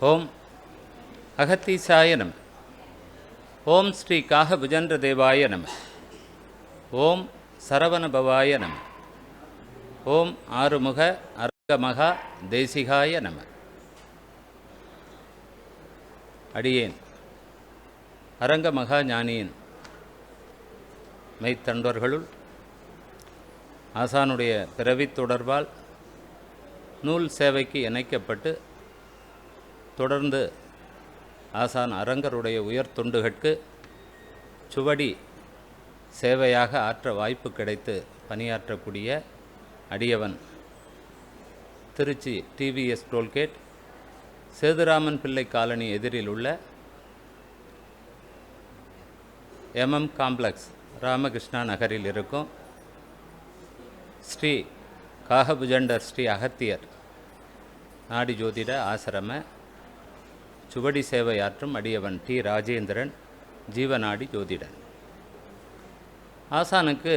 ஓம் அகத்தீசாய நம. ஓம் ஸ்ரீ காகபுஜன்ற தேவாய நம. ஓம் சரவணபவாய நம. ஓம் ஆறுமுக அரங்கமகா தேசிகாய நம. அடியேன். அரங்க மகா ஞானியின் மெய்த்தண்டர்களுள் ஆசானுடைய பிறவித் தொடர்பால் நூல் சேவைக்கு இணைக்கப்பட்டு தொடர்ந்து ஆசான் அரங்கருடைய உயர் துண்டுகட்கு சுவடி சேவையாக ஆற்ற வாய்ப்பு கிடைத்து பணியாற்றக்கூடிய அடியவன். Trichy TVS tollgate Sethuraman Pillai colony எதிரில் உள்ள எம்எம் காம்ப்ளெக்ஸ் ராமகிருஷ்ணா நகரில் இருக்கும் ஸ்ரீ காகபுஜண்டர் ஸ்ரீ அகத்தியர் நாடி ஜோதிட ஆசிரம சுவடி சேவையாற்றும் அடியவன் டி. ராஜேந்திரன் ஜீவநாடி ஜோதிடன். ஆசானுக்கு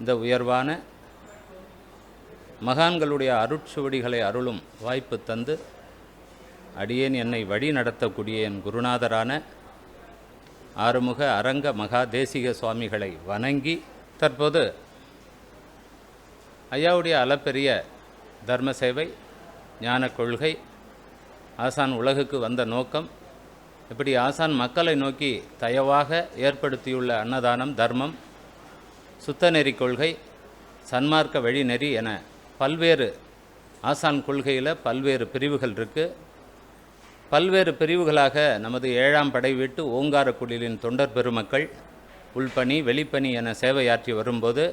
இந்த உயர்வான மகான்களுடைய அருட்சுவடிகளை அருளும் வாய்ப்பு தந்து அடியேன் என்னை வழி நடத்தக்கூடிய என் குருநாதரான ஆறுமுக அரங்க மகா தேசிக சுவாமிகளை வணங்கி தற்போது ஐயாவுடைய அளப்பெரிய தர்ம சேவை ஞான கொள்கை ஆசான் உலகுக்கு வந்த நோக்கம் இப்படி ஆசான் மக்களை நோக்கி தயவாக ஏற்படுத்தியுள்ள அன்னதானம் தர்மம் சுத்தநெறி கொள்கை சன்மார்க்க வழிநெறி என பல்வேறு ஆசான் கொள்கையில் பல்வேறு பிரிவுகள் இருக்குது பல்வேறு பிரிவுகளாக நமது ஏழாம் படை வீட்டு ஓங்கார குடிலின் தொண்டர் பெருமக்கள் உள்பணி வெளிப்பணி என சேவையாற்றி வரும்போது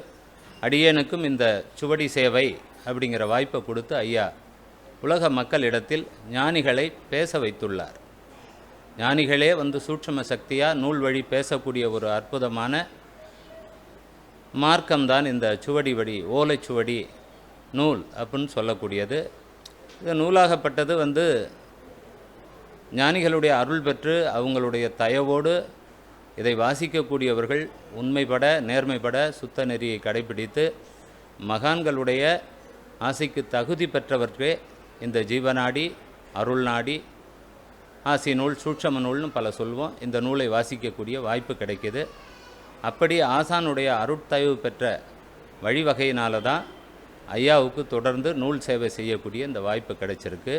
அடியேனுக்கும் இந்த சுவடி சேவை அப்படிங்கிற வாய்ப்பை கொடுத்து ஐயா உலக மக்களிடத்தில் ஞானிகளை பேச வைத்துள்ளார். ஞானிகளே வந்து சூட்சம சக்தியாக நூல் வழி பேசக்கூடிய ஒரு அற்புதமான மார்க்கம்தான் இந்த சுவடி வடி ஓலைச்சுவடி நூல் அப்படின்னு சொல்லக்கூடியது. இது நூலாகப்பட்டது வந்து ஞானிகளுடைய அருள் பெற்று அவங்களுடைய தயவோடு இதை வாசிக்கக்கூடியவர்கள் உண்மைப்பட நேர்மைப்பட சுத்த நெறியை கடைபிடித்து மகான்களுடைய ஆசைக்கு தகுதி பெற்றவர்களே இந்த ஜீவநாடி அருள் நாடி ஆசி நூல் சூட்சம நூல்னு பல சொல்வோம். இந்த நூலை வாசிக்கக்கூடிய வாய்ப்பு கிடைக்கிது. அப்படி ஆசானுடைய அருட்தயவு பெற்ற வழிவகையினால தான் ஐயாவுக்கு தொடர்ந்து நூல் சேவை செய்யக்கூடிய இந்த வாய்ப்பு கிடைச்சிருக்கு.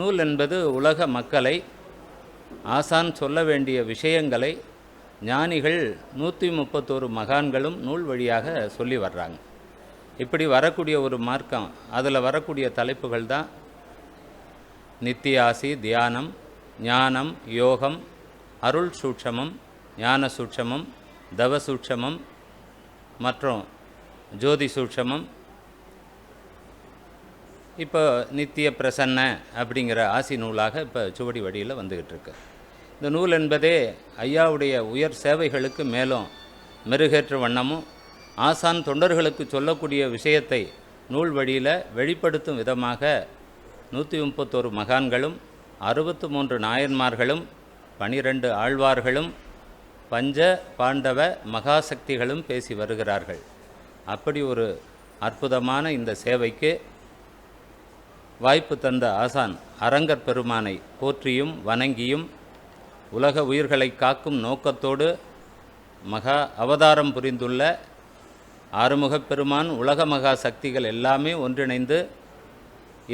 நூல் என்பது உலக மக்களை ஆசான் சொல்ல வேண்டிய விஷயங்களை ஞானிகள் நூற்றி முப்பத்தோரு மகான்களும் நூல் வழியாக சொல்லி வர்றாங்க. இப்படி வரக்கூடிய ஒரு மார்க்கம் அதில் வரக்கூடிய தலைப்புகள் தான் நித்தியாசி தியானம் ஞானம் யோகம் அருள் சூட்சமம் ஞான சூட்சமம் தவ சூட்சமம் மற்றும் ஜோதி சூட்சமம். இப்போ நித்திய பிரசன்ன அப்படிங்கிற ஆசி நூலாக இப்போ சுவடி வடியில் வந்துக்கிட்டு இருக்கு. இந்த நூல் என்பதே ஐயாவுடைய உயர் சேவைகளுக்கு மேலும் மெருகேற்ற வண்ணமும் ஆசான் தொண்டர்களுக்கு சொல்லக்கூடிய விஷயத்தை நூல் வழியில் வெளிப்படுத்தும் விதமாக நூற்றி முப்பத்தோரு மகான்களும் அறுபத்து மூன்று நாயன்மார்களும் பனிரெண்டு ஆழ்வார்களும் பஞ்ச பாண்டவ மகாசக்திகளும் பேசி வருகிறார்கள். அப்படி ஒரு அற்புதமான இந்த சேவைக்கு வாய்ப்பு தந்த ஆசான் அரங்கர் பெருமானை போற்றியும் வணங்கியும் உலக உயிர்களை காக்கும் நோக்கத்தோடு மகா அவதாரம் புரிந்துள்ள ஆறுமுகப் பெருமான் உலக மகா சக்திகள் எல்லாமே ஒன்றிணைந்து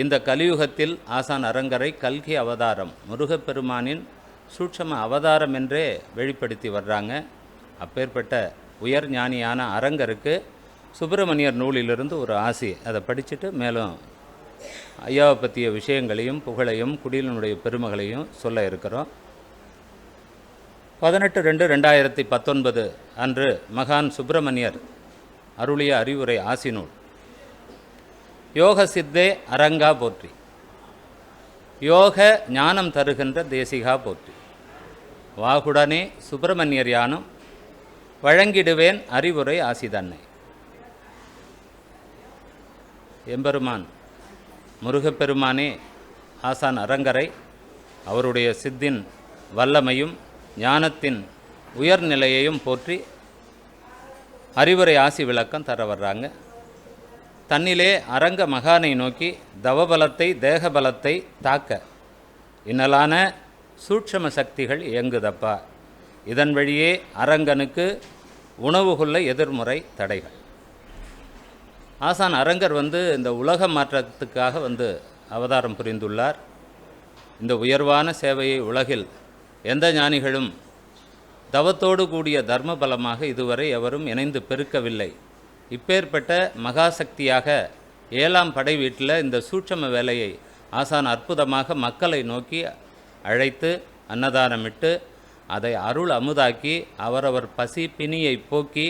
இந்த கலியுகத்தில் ஆசான் அரங்கரை கல்கி அவதாரம் முருகப்பெருமானின் சூட்சம அவதாரம் என்றே வெளிப்படுத்தி வர்றாங்க. அப்பேற்பட்ட உயர் ஞானியான அரங்கருக்கு சுப்பிரமணியர் நூலிலிருந்து ஒரு ஆசி. அதை படிச்சுட்டு மேலும் ஐயாவை பற்றிய விஷயங்களையும் புகழையும் குடிலினுடைய பெருமகளையும் சொல்ல இருக்கிறோம். பதினெட்டு ரெண்டு ரெண்டாயிரத்தி பத்தொன்பது அன்று மகான் சுப்பிரமணியர் அருளிய அறிவுரை ஆசி நூல். யோக சித்தே அரங்கா போற்றி. யோக ஞானம் தருகின்ற தேசிகா போற்றி. வாகுடனே சுப்பிரமணியர் யானும் வழங்கிடுவேன் அறிவுரை ஆசிதன்னை. எம்பெருமான் முருகப்பெருமானே ஆசான் அரங்கரை அவருடைய சித்தின் வல்லமையும் ஞானத்தின் உயர்நிலையையும் போற்றி அறிவுரை ஆசி விளக்கம் தர வர்றாங்க. தன்னிலே அரங்க மகானை நோக்கி தவபலத்தை தேகபலத்தை தாக்க. இன்னலான சூட்சம சக்திகள் இயங்குதப்பா. இதன் வழியே அரங்கனுக்கு உணவு கொள்ள எதிர்முறை தடைகள். ஆசான் அரங்கர் வந்து இந்த உலக மாற்றத்துக்காக வந்து அவதாரம் புரிந்துள்ளார். இந்த உயர்வான சேவையை உலகில் எந்த ஞானிகளும் தவத்தோடு கூடிய தர்ம பலமாக இதுவரை எவரும் இணைந்து பெருக்கவில்லை. இப்பேற்பட்ட மகாசக்தியாக ஏழாம் படை வீட்டில் இந்த சூட்சம வேலையை ஆசான் அற்புதமாக மக்களை நோக்கி அழைத்து அன்னதானமிட்டு அதை அருள் அமுதாக்கி அவரவர் பசி பிணியை போக்கி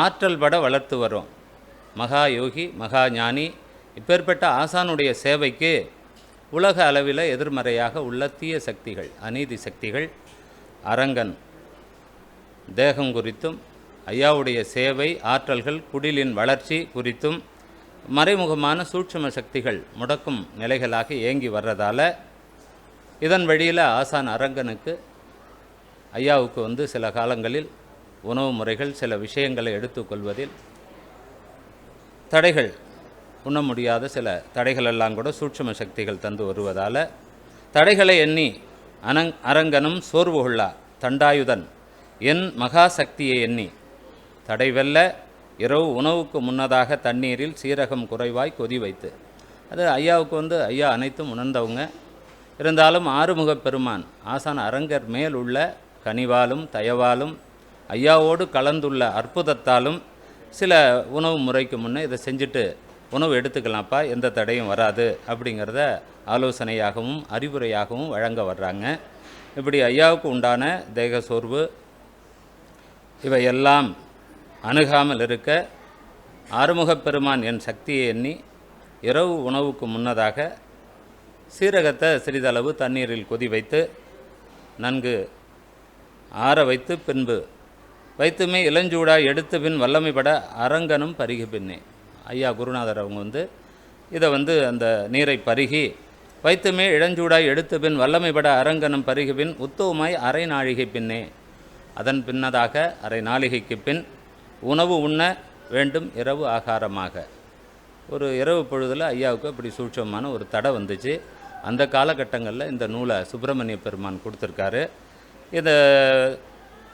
ஆற்றல் பட வளர்த்து வரும். மகா யோகி மகா ஞானி இப்பேற்பட்ட ஆசானுடைய சேவைக்கு உலக அளவில் எதிர்மறையாக உள்ள தீய சக்திகள் அநீதி சக்திகள் அரங்கன். தேகம் குறித்தும் ஐயாவுடைய சேவை ஆற்றல்கள் குடிலின் வளர்ச்சி குறித்தும் மறைமுகமான சூட்சும சக்திகள் முடக்கும் நிலைகளாக இயங்கி வர்றதால இதன் வழியில் ஆசான் அரங்கனுக்கு ஐயாவுக்கு வந்து சில காலங்களில் உணவு முறைகள் சில விஷயங்களை எடுத்துக்கொள்வதில் தடைகள் உண்ண முடியாத சில தடைகளெல்லாம் கூட சூட்சும சக்திகள் தந்து வருவதால் தடைகளை எண்ணி அனங் அரங்கனும் சோர்வு கொள்ளா தண்டாயுதன் என் மகா சக்தியை எண்ணி தடைவெல்ல இரவு உணவுக்கு முன்னதாக தண்ணீரில் சீரகம் குறைவாய் கொதி வைத்து. அது ஐயாவுக்கு வந்து ஐயா அனைத்தும் உணர்ந்தவங்க. இருந்தாலும் ஆறுமுகப் பெருமான் ஆசான் அரங்கர் மேல் உள்ள கனிவாலும் தயவாலும் ஐயாவோடு கலந்துள்ள அற்புதத்தாலும் சில உணவு முறைக்கு முன்னே இதை செஞ்சுட்டு உணவு எடுத்துக்கலாம்ப்பா எந்த தடையும் வராது அப்படிங்கிறத ஆலோசனையாகவும் அறிவுரையாகவும் வழங்க வர்றாங்க. இப்படி ஐயாவுக்கு உண்டான தேக சோர்வு இவையெல்லாம் அணுகாமல் இருக்க ஆறுமுகப் பெருமான் என் சக்தியை எண்ணி இரவு உணவுக்கு முன்னதாக சீரகத்தை சிறிதளவு தண்ணீரில் கொதி வைத்து நன்கு ஆற வைத்து பின்பு வைத்துமே இளஞ்சூடாய் எடுத்து பின் வல்லமைப்பட அரங்கனும் பருகி பின்னே. ஐயா குருநாதர் அவங்க வந்து இதை வந்து அந்த நீரை பருகி வைத்துமே இளஞ்சூடாய் எடுத்து பின் வல்லமைப்பட அரங்கனும் பருகி பின் உத்தவமாய் அரை நாழிகை பின்னே. அதன் பின்னதாக அரை நாழிகைக்கு பின் உணவு உண்ண வேண்டும் இரவு ஆகாரமாக. ஒரு இரவு பொழுதில் ஐயாவுக்கு அப்படி சூட்சமான ஒரு தடை வந்துச்சு. அந்த காலகட்டங்களில் இந்த நூலை சுப்பிரமணிய பெருமான் கொடுத்துருக்காரு. இதை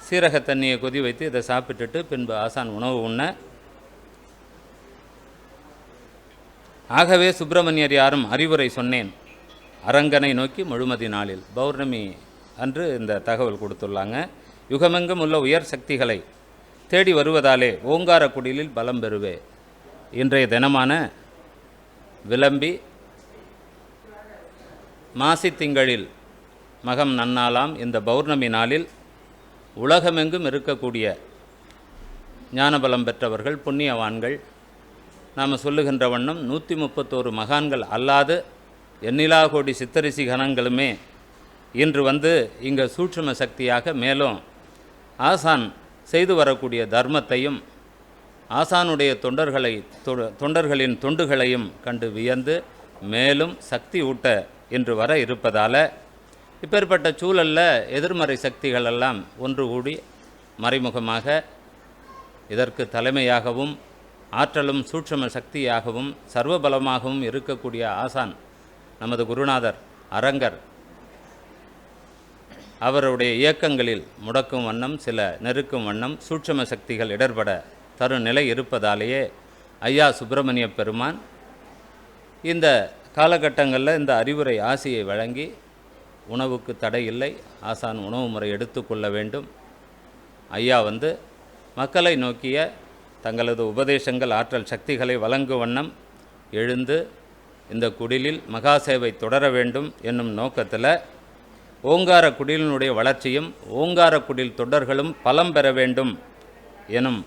சீரக தண்ணியை கொதி வைத்து இதை சாப்பிட்டுட்டு பின்பு ஆசான் உணவு உண்ண. ஆகவே சுப்பிரமணியர் யாரும் அறிவுரை சொன்னேன். அரங்கனை நோக்கி முழுமதி நாளில். பௌர்ணமி அன்று இந்த தகவல் கொடுத்துள்ளாங்க. யுகமெங்கும் உள்ள உயர் சக்திகளை தேடி வருவதாலே ஓங்கார குடிலில் பலம் பெறுவே. இன்றைய தினமான விளம்பி மாசி திங்களில் மகம் நன்னாளாம். இந்த பௌர்ணமி நாளில் உலகமெங்கும் இருக்கக்கூடிய ஞானபலம் பெற்றவர்கள் புண்ணியவான்கள் நாம் சொல்லுகின்ற வண்ணம் நூற்றி முப்பத்தோரு மகான்கள் அல்லாது எண்ணிலா கோடி சித்தரிசி கணங்களுமே இன்று வந்து இங்கே சூட்சும சக்தியாக மேலும் ஆசான் செய்து வரக்கூடிய தர்மத்தையும் ஆசானுடைய தொண்டர்களை தொண்டர்களின் தொண்டுகளையும் கண்டு வியந்து மேலும் சக்தி ஊட்ட என்று வர இருப்பதால் இப்பேற்பட்ட சூழலில் எதிர்மறை சக்திகளெல்லாம் ஒன்று கூடி மறைமுகமாக இதற்கு தலைமையாகவும் ஆற்றலும் சூட்சம சக்தியாகவும் சர்வபலமாகவும் இருக்கக்கூடிய ஆசான் நமது குருநாதர் அரங்கர் அவருடைய இயக்கங்களில் முடக்கும் வண்ணம் சில நெருக்கும் வண்ணம் சூட்சம சக்திகள் இடர்பட தரும் நிலை இருப்பதாலேயே ஐயா சுப்பிரமணிய பெருமான் இந்த காலகட்டங்களில் இந்த அறிவுரை ஆசியை வழங்கி உணவுக்கு தடை இல்லை. ஆசான் உணவு முறை எடுத்துக்கொள்ள வேண்டும். ஐயா வந்து மக்களை நோக்கிய தங்களது உபதேசங்கள் ஆற்றல் சக்திகளை வழங்கும் வண்ணம் எழுந்து இந்த குடிலில் மகாசேவை தொடர வேண்டும் என்னும் நோக்கத்தில் ஓங்கார குடிலினுடைய வளர்ச்சியும் ஓங்கார குடில் தொடர்களும் பலம் பெற வேண்டும் எனும்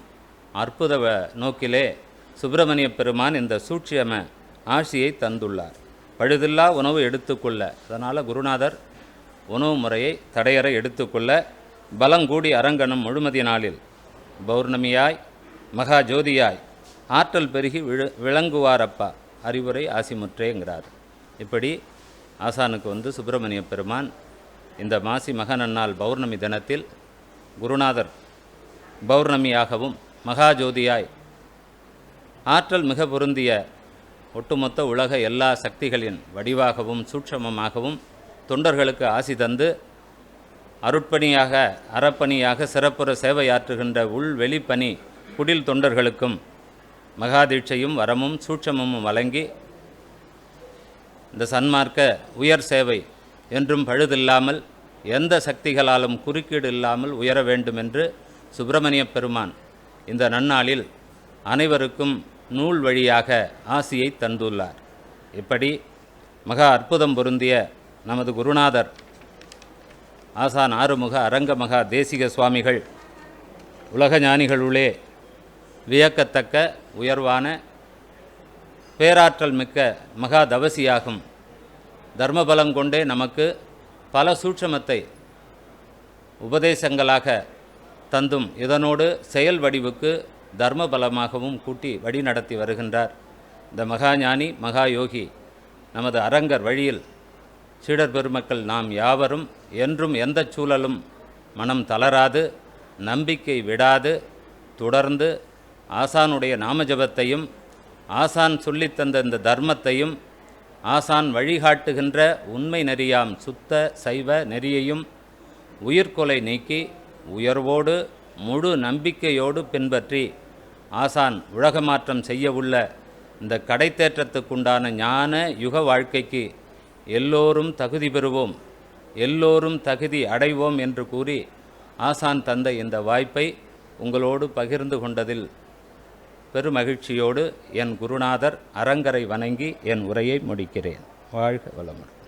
அற்புத நோக்கிலே சுப்பிரமணிய பெருமான் இந்த சூட்சியம ஆசியை தந்துள்ளார். பழுதில்லா உணவு எடுத்துக்கொள்ள அதனால் குருநாதர் உணவு முறையை தடையற எடுத்துக்கொள்ள பலங்கூடி அரங்கனும் முழுமதி நாளில். பௌர்ணமியாய் மகா ஜோதியாய் ஆற்றல் பெருகி விழு விளங்குவாரப்பா. அறிவுரை ஆசிமுற்றேங்கிறார். இப்படி ஆசானுக்கு வந்து சுப்பிரமணிய பெருமான் இந்த மாசி மகநன்னாள் பௌர்ணமி தினத்தில் குருநாதர் பௌர்ணமியாகவும் மகாஜோதியாய் ஆற்றல் மிக பொருந்திய ஒட்டுமொத்த உலக எல்லா சக்திகளின் வடிவாகவும் சூட்சமமாகவும் தொண்டர்களுக்கு ஆசி தந்து அருட்பணியாக அறப்பணியாக சிறப்புற சேவையாற்றுகின்ற உள் வெளிப்பணி குடில் தொண்டர்களுக்கும் மகாதீட்சையும் வரமும் சூட்சமும் வழங்கி இந்த சன்மார்க்க உயர் சேவை என்றும் பழுதில்லாமல் எந்த சக்திகளாலும் குறுக்கீடு இல்லாமல் உயர வேண்டும் என்று சுப்பிரமணிய பெருமான் இந்த நன்னாளில் அனைவருக்கும் நூல் வழியாக ஆசியை தந்துள்ளார். இப்படி மகா அற்புதம் பொருந்திய நமது குருநாதர் ஆசான் ஆறுமுக அரங்க மகா தேசிக சுவாமிகள் உலக ஞானிகளுள்ளே வியக்கத்தக்க உயர்வான பேராற்றல் மிக்க மகா தவசியாகும் தர்மபலம் கொண்டே நமக்கு பல சூட்சமத்தை உபதேசங்களாக தந்தும் இதனோடு செயல் வடிவுக்கு தர்ம பலமாகவும் கூட்டி வழி நடத்தி வருகின்றார். இந்த மகாஞானி மகா யோகி நமது அரங்கர் வழியில் சீடர் பெருமக்கள் நாம் யாவரும் என்றும் எந்த சூழலும் மனம் தளராது நம்பிக்கை விடாது தொடர்ந்து ஆசானுடைய நாமஜபத்தையும் ஆசான் சொல்லித் தந்த இந்த தர்மத்தையும் ஆசான் வழிகாட்டுகின்ற உண்மை நெறியாம் சுத்த சைவ நெறியையும் உயிர்கொலை நீக்கி உயர்வோடு முழு நம்பிக்கையோடு பின்பற்றி ஆசான் உலகமாற்றம் செய்யவுள்ள இந்த கடைத்தேற்றத்துக்குண்டான ஞான யுக வாழ்க்கைக்கு எல்லோரும் தகுதி பெறுவோம் எல்லோரும் தகுதி அடைவோம் என்று கூறி ஆசான் தந்த இந்த வாய்ப்பை உங்களோடு பகிர்ந்து கொண்டதில் பெருமகிழ்ச்சியோடு என் குருநாதர் அரங்கரை வணங்கி என் உரையை முடிக்கிறேன். வாழ்க வளமுடன்.